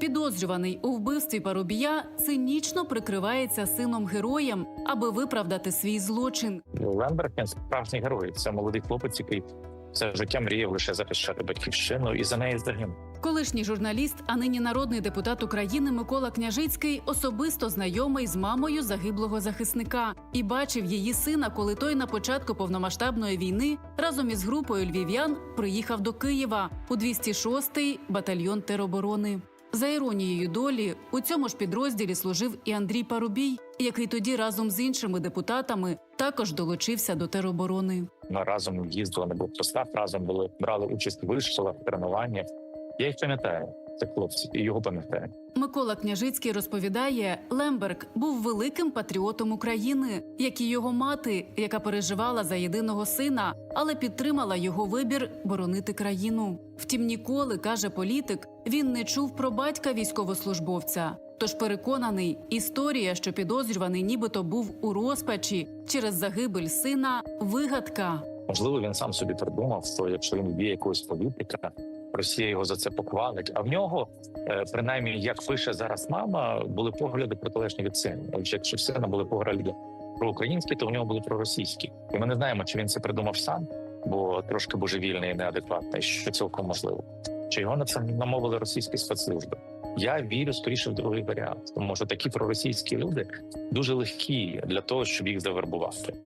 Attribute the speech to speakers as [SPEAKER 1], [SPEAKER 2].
[SPEAKER 1] Підозрюваний у вбивстві Парубія цинічно прикривається сином героєм, аби виправдати свій злочин.
[SPEAKER 2] Лемберг він справжній герой. Це молодий хлопець, який все життя мріяв лише захищати батьківщину і за неї загинув.
[SPEAKER 1] Колишній журналіст, а нині народний депутат України Микола Княжицький особисто знайомий з мамою загиблого захисника і бачив її сина, коли той на початку повномасштабної війни разом із групою львів'ян приїхав до Києва у 206-й батальйон тероборони. За іронією долі у цьому ж підрозділі служив і Андрій Парубій, який тоді разом з іншими депутатами також долучився до тероборони.
[SPEAKER 2] Ми разом їздили на блокпостах, разом були брали участь в вишколах, тренуваннях. Я їх пам'ятаю, це хлопці, і його пам'ятаю.
[SPEAKER 1] Микола Княжицький розповідає, Лемберг був великим патріотом України, як і його мати, яка переживала за єдиного сина, але підтримала його вибір боронити країну. Втім, ніколи каже політик, він не чув про батька військовослужбовця. Тож переконаний, історія, що підозрюваний, нібито був у розпачі через загибель сина, вигадка.
[SPEAKER 2] Можливо, він сам собі придумав, що якщо він вб'є якогось політика, Росія його за це похвалить. А в нього, е, принаймні, як пише зараз мама, були погляди протилежні від сина. Отже, якщо в сина були погляди проукраїнські, то в нього були проросійські. І ми не знаємо, чи він це придумав сам, бо трошки божевільний і неадекватний, що цілком можливо. Чи його на це намовили російські спецслужби? Я вірю скоріше в другий варіант, тому що такі проросійські люди дуже легкі для того, щоб їх завербувати.